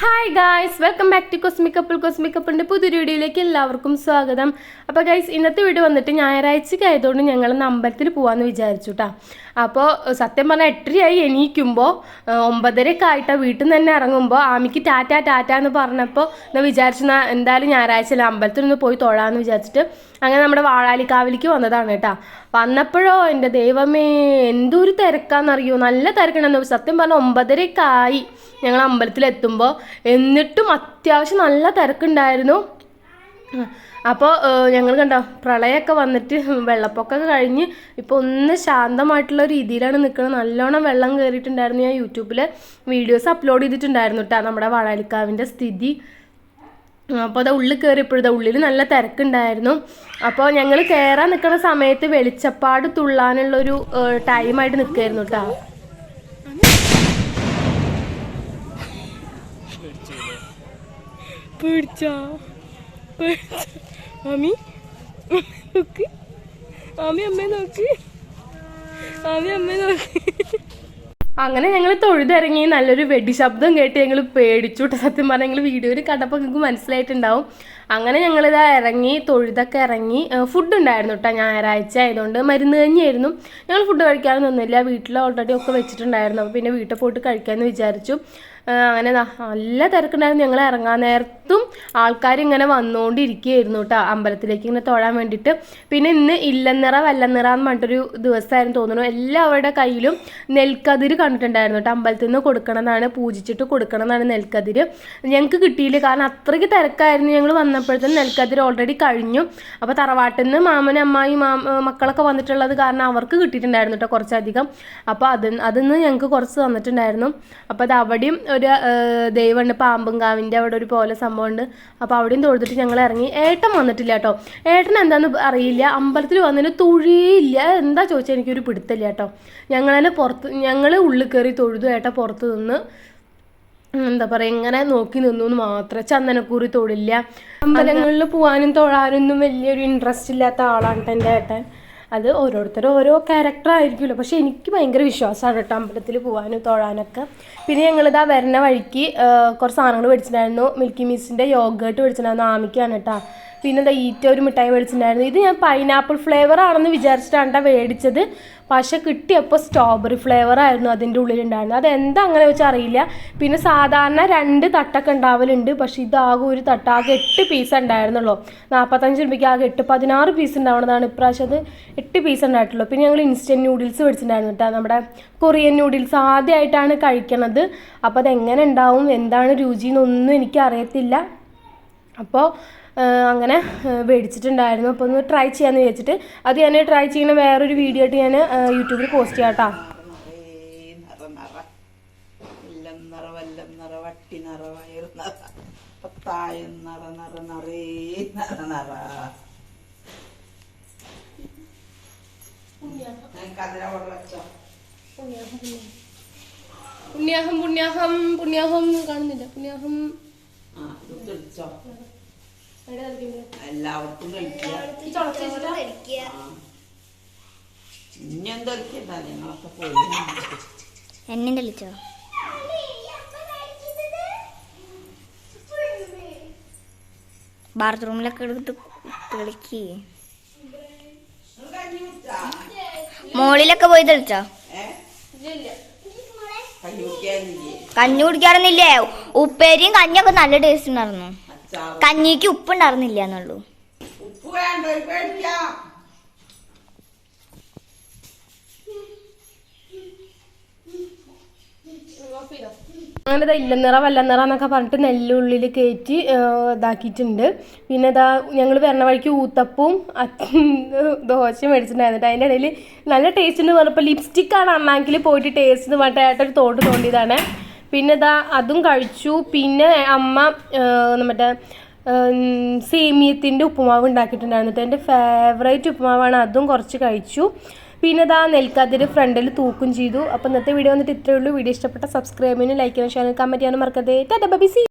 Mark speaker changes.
Speaker 1: Hi guys welcome back to cosmic couple cosmic കപ്പിളിന്റെ പുതിയൊരു വീഡിയോയിലേക്ക് എല്ലാവർക്കും സ്വാഗതം. അപ്പോൾ ഗൈസ് ഇന്നത്തെ വീഡിയോ വന്നിട്ട് ഞായറാഴ്ചയ്ക്ക് ആയതുകൊണ്ട് ഞങ്ങൾ അമ്പലത്തിൽ പോകാമെന്ന് വിചാരിച്ചു കേട്ടോ അപ്പോൾ സത്യം പറഞ്ഞാൽ എട്ടരയായി എണീക്കുമ്പോൾ ഒമ്പതരയൊക്കെ ആയിട്ടാണ് വീട്ടിൽ നിന്ന് തന്നെ ഇറങ്ങുമ്പോൾ ആമിക്ക് ടാറ്റ ടാറ്റ എന്ന് പറഞ്ഞപ്പോൾ ഞാൻ വിചാരിച്ചു എന്തായാലും ഞായറാഴ്ച അല്ല അമ്പലത്തിൽ ഒന്ന് പോയി തൊഴാമെന്ന് വിചാരിച്ചിട്ട് അങ്ങനെ നമ്മുടെ വാഴാലിക്കാവിലേക്ക് വന്നതാണ് കേട്ടോ. വന്നപ്പോഴോ എന്റെ ദൈവമേ എന്തൊരു തിരക്കാന്നറിയോ? നല്ല തിരക്കണെന്ന് സത്യം പറഞ്ഞാൽ ഒമ്പതരയൊക്കെ ആയി ഞങ്ങൾ അമ്പലത്തിലെത്തുമ്പോൾ എന്നിട്ടും അത്യാവശ്യം നല്ല തിരക്കുണ്ടായിരുന്നു. അപ്പോൾ ഞങ്ങൾ കണ്ടോ പ്രളയമൊക്കെ വന്നിട്ട് വെള്ളപ്പൊക്കമൊക്കെ കഴിഞ്ഞ് ഇപ്പോൾ ഒന്ന് ശാന്തമായിട്ടുള്ള രീതിയിലാണ് നിൽക്കുന്നത്. നല്ലോണം വെള്ളം കയറിയിട്ടുണ്ടായിരുന്നു ഞാൻ യൂട്യൂബിൽ വീഡിയോസ് അപ്ലോഡ് ചെയ്തിട്ടുണ്ടായിരുന്നു കേട്ടോ നമ്മുടെ വാഴാലിക്കാവിന്റെ സ്ഥിതി. അപ്പോൾ അത് ഉള്ളിൽ കയറിയപ്പോഴത്തെ ഉള്ളിൽ നല്ല തിരക്കുണ്ടായിരുന്നു. അപ്പോൾ ഞങ്ങൾ കയറാൻ നിൽക്കുന്ന സമയത്ത് വെളിച്ചപ്പാട് തുള്ളാനുള്ളൊരു ടൈമായിട്ട് നിൽക്കായിരുന്നു കേട്ടോ പേടിച്ചോ? ആമി അമ്മയെ നോക്ക്. ആമി അമ്മ നോക്ക്. അങ്ങനെ ഞങ്ങൾ തൊഴുതിറങ്ങി നല്ലൊരു വെടി ശബ്ദം കേട്ട് ഞങ്ങൾ പേടിച്ചു സത്യം പറഞ്ഞാൽ ഞങ്ങൾ വീഡിയോയിൽ കണ്ടപ്പോൾ നിങ്ങൾക്ക് മനസ്സിലായിട്ടുണ്ടാവും. അങ്ങനെ ഞങ്ങളിതാ ഇറങ്ങി തൊഴുതൊക്കെ ഇറങ്ങി ഫുഡ് ഉണ്ടായിരുന്നു കേട്ടോ ഞായറാഴ്ച ആയതുകൊണ്ട്. മരുന്ന് കഞ്ഞിയായിരുന്നു. ഞങ്ങൾ ഫുഡ് കഴിക്കാനൊന്നുമില്ല. വീട്ടിൽ ഓൾറെഡി ഒക്കെ വെച്ചിട്ടുണ്ടായിരുന്നു. അപ്പോൾ പിന്നെ വീട്ടിൽ പോയിട്ട് കഴിക്കാമെന്ന് വിചാരിച്ചു. അങ്ങനെ നല്ല തിരക്കുണ്ടായിരുന്നു. ഞങ്ങൾ ഇറങ്ങാൻ നേരത്തും ആൾക്കാർ ഇങ്ങനെ വന്നുകൊണ്ടിരിക്കുകയായിരുന്നു കേട്ടോ അമ്പലത്തിലേക്ക് ഇങ്ങനെ തൊഴാൻ വേണ്ടിയിട്ട് പിന്നെ ഇന്ന് ഇല്ലനിറ വല്ലനിറ എന്ന് പറഞ്ഞിട്ടൊരു ദിവസമായിരുന്നു തോന്നുന്നു. എല്ലാവരുടെ കയ്യിലും നെൽക്കതിര് കണ്ടിട്ടുണ്ടായിരുന്നു കേട്ടോ അമ്പലത്തിൽ നിന്ന് കൊടുക്കണമെന്നാണ് പൂജിച്ചിട്ട് കൊടുക്കണമെന്നാണ് നെൽക്കതിര്. ഞങ്ങൾക്ക് കിട്ടിയില്ല. കാരണം അത്രയ്ക്ക് തിരക്കായിരുന്നു ഞങ്ങൾ വന്നപ്പോഴത്തേനും. നെൽക്കതിര് ഓൾറെഡി കഴിഞ്ഞു. അപ്പോൾ തറവാട്ടിൽ നിന്ന് മാമനും അമ്മായി മക്കളൊക്കെ വന്നിട്ടുള്ളത് കാരണം അവർക്ക് കിട്ടിയിട്ടുണ്ടായിരുന്നു കേട്ടോ കുറച്ചധികം. അപ്പോൾ അത് അതിൽ നിന്ന് ഞങ്ങൾക്ക് കുറച്ച് തന്നിട്ടുണ്ടായിരുന്നു. അപ്പോൾ അത് അവിടെയും ഒരു ദൈവമുണ്ട്. പാമ്പുംകാവിന്റെ അവിടെ ഒരു പോലെ സംഭവം ഉണ്ട് അപ്പോൾ അവിടെയും തൊഴുതിട്ട് ഞങ്ങൾ ഇറങ്ങി ഏട്ടൻ വന്നിട്ടില്ല കേട്ടോ. ഏട്ടൻ എന്താണെന്ന് അറിയില്ല. അമ്പലത്തിൽ വന്നതിന് തൊഴിയില്ല എന്താ ചോദിച്ചാൽ എനിക്കൊരു പിടുത്തില്ല കേട്ടോ. തന്നെ പുറത്ത് ഞങ്ങൾ ഉള്ളിൽ കയറി തൊഴുതു ഏട്ടൻ പുറത്ത് നിന്ന്. എന്താ പറയുക ഇങ്ങനെ നോക്കി നിന്നു എന്ന് മാത്രമേ ചന്ദനക്കൂറി തൊഴില്ല അമ്പലങ്ങളിൽ പോകാനും തൊഴാനൊന്നും വലിയൊരു ഇൻട്രസ്റ്റ് ഇല്ലാത്ത ആളാണ് എന്റെ ഏട്ടൻ. അത് ഓരോരുത്തരും ഓരോ ക്യാരക്ടർ ആയിരിക്കുമല്ലോ. പക്ഷെ എനിക്ക് ഭയങ്കര വിശ്വാസമാണ് കേട്ടോ അമ്പലത്തിൽ പോകാനും തൊഴാനൊക്കെ. പിന്നെ ഞങ്ങളിതാ വരുന്ന വഴിക്ക് കുറച്ച് സാധനങ്ങൾ മേടിച്ചിട്ടുണ്ടായിരുന്നു. മിൽക്കി മിസ്സിന്റെ യോഗേട്ട് മേടിച്ചിട്ടുണ്ടായിരുന്നു ആമിക്കാണ് കേട്ടോ. പിന്നെ എന്താ ഈറ്റ ഒരു മിഠായി മേടിച്ചിട്ടുണ്ടായിരുന്നു. ഇത് ഞാൻ പൈനാപ്പിൾ ഫ്ലേവർ ആണെന്ന് വിചാരിച്ചിട്ടാണ് മേടിച്ചത്. പക്ഷെ കിട്ടിയപ്പോൾ സ്ട്രോബെറി ഫ്ലേവർ ആയിരുന്നു അതിന്റെ ഉള്ളിലുണ്ടായിരുന്നത്. അതെന്താ അങ്ങനെ വെച്ചാൽ അറിയില്ല. പിന്നെ സാധാരണ രണ്ട് തട്ടൊക്കെ ഉണ്ടാവലുണ്ട്. പക്ഷേ ഇതാകെ ഒരു തട്ട് ആകെ എട്ട് പീസ് ഉണ്ടായിരുന്നുള്ളൂ. നാൽപ്പത്തഞ്ച് രൂപയ്ക്ക് ആകെ എട്ട് പതിനാറ് പീസ് ഉണ്ടാവുന്നതാണ് ഇപ്രാവശ്യം അത് എട്ട് പീസ് ഉണ്ടായിട്ടുള്ളൂ. പിന്നെ ഞങ്ങൾ ഇൻസ്റ്റന്റ് നൂഡിൽസ് മേടിച്ചിട്ടുണ്ടായിരുന്നു കേട്ടോ നമ്മുടെ കൊറിയൻ നൂഡിൽസ് ആദ്യമായിട്ടാണ് കഴിക്കണത്. അപ്പോൾ അതെങ്ങനെ ഉണ്ടാവും എന്താണ് രുചി എന്നൊന്നും എനിക്ക് അറിയത്തില്ല അപ്പോൾ അങ്ങനെ മേടിച്ചിട്ടുണ്ടായിരുന്നു അപ്പോൾ ഒന്ന് ട്രൈ ചെയ്യാമെന്ന് വിചാരിച്ചിട്ട്. അത് ഞാൻ ട്രൈ ചെയ്യുന്ന വേറൊരു വീഡിയോ ആയിട്ട് ഞാൻ യൂട്യൂബിൽ പോസ്റ്റ് ചെയ്യാം കേട്ടോ പുണ്യാഹം പുണ്യാഹം പുണ്യാഹം. കാണുന്നില്ല. പുണ്യാഹം.
Speaker 2: ആ എല്ലാവർക്കും പോയി.
Speaker 3: എന്നെ തെളിച്ചോ ബാത്റൂമിലൊക്കെ എടുത്ത് തെളിക്ക് മോളിലൊക്കെ പോയി തെളിച്ചോ
Speaker 2: കഞ്ഞി
Speaker 3: കുടിക്കാറൊന്നില്ലേ ഉപ്പേരിയും കഞ്ഞിയൊക്കെ നല്ല ടേസ്റ്റ് ഉണ്ടായിരുന്നു. കഞ്ഞിക്ക് ഉപ്പ് ഉണ്ടായിരുന്നില്ല എന്നുള്ളൂ
Speaker 2: ഉപ്പ് വേണ്ട പേടിക്കാം
Speaker 1: അങ്ങനെ ഇതാ ഇല്ലനിറ വല്ലനിറ എന്നൊക്കെ പറഞ്ഞിട്ട് നെല്ലുള്ളിൽ കയറ്റി ഇതാക്കിയിട്ടുണ്ട്. പിന്നെ ഇതാ ഞങ്ങൾ വരണ വഴിക്ക് ഊത്തപ്പവും ദോശയും മേടിച്ചിട്ടുണ്ടായിരുന്നു. അതിന്റെ ഇടയിൽ നല്ല ടേസ്റ്റ് എന്ന് പറഞ്ഞപ്പോൾ ലിപ്സ്റ്റിക്കാണ് അണ്ണാങ്കിൽ പോയിട്ട് ടേസ്റ്റ് എന്ന് പറഞ്ഞിട്ട് ഏട്ടൊരു തോട്ട് തോണ്ടിയതാണ്. പിന്നെ ഇതാ അതും കഴിച്ചു. പിന്നെ അമ്മ മറ്റേ സേമിയത്തിന്റെ ഉപ്പുമാവ് ഉണ്ടാക്കിയിട്ടുണ്ടായിരുന്നു. എന്റെ ഫേവറേറ്റ് ഉപ്പുമാവാണ്. അതും കുറച്ച് കഴിച്ചു. പിന്നെ ഇതാ നെൽക്കാതിരി ഫ്രണ്ടിൽ തൂക്കും ചെയ്തു. അപ്പോൾ ഇന്നത്തെ വീഡിയോ വന്നിട്ട് ഇത്രയേ ഉള്ളൂ. വീഡിയോ ഇഷ്ടപ്പെട്ട സബ്സ്ക്രൈബ് ചെയ്യാനും ലൈക്ക് ചെയ്യാനും ഷെയർ കമന്റ് ചെയ്യാനും മറക്കരുത്. Tata by C